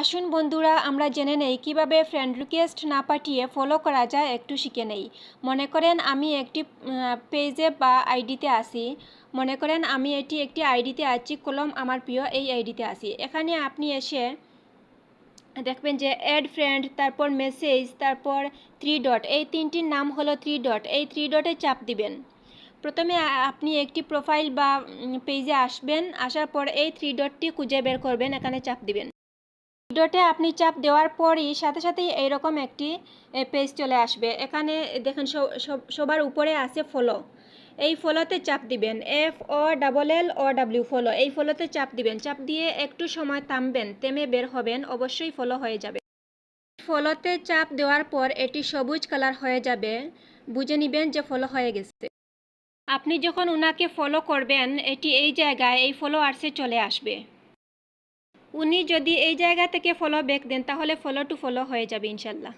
আসুন বন্ধুরা, আমরা জেনে নেই কীভাবে ফ্রেন্ড রিকোয়েস্ট না পাঠিয়ে ফলো করা যায়, একটু শিখে নেই। মনে করেন আমি একটি পেজে বা আইডিতে আসি মনে করেন আমি এটি একটি আইডিতে আছি, কলম আমার প্রিয়, এই আইডিতে আসি এখানে আপনি এসে দেখবেন যে অ্যাড ফ্রেন্ড তারপর মেসেজ তারপর থ্রি ডট এই তিনটির নাম হলো থ্রি ডট এই থ্রি ডটে চাপ দিবেন। প্রথমে আপনি একটি প্রোফাইল বা পেজে আসবেন, আসার পর এই থ্রি ডটটি খুঁজে বের করবেন, এখানে চাপ দিবেন। ডটে আপনি চাপ দেওয়ার পরই সাথে সাথেই এইরকম একটি পেজ চলে আসবে। এখানে দেখেন সব- সব- সবার উপরে আছে ফলো এই ফলোতে চাপ দিবেন। F O double L O W follow এই ফলোতে চাপ দিবেন। চাপ দিয়ে একটু সময় থামবেন, থেমে বের হবেন, অবশ্যই ফলো হয়ে যাবে। ফলোতে চাপ দেওয়ার পর এটি সবুজ কালার হয়ে যাবে। বুঝে নেবেন যে ফলো হয়ে গেছে। আপনি যখন ওনাকে ফলো করবেন, এটি এই জায়গায় এই ফলো আর্সে চলে আসবে। উনি যদি এই জায়গা থেকে ফলো ব্যাক দেন, তাহলে ফলো টু ফলো হয়ে যাবে ইনশাল্লাহ।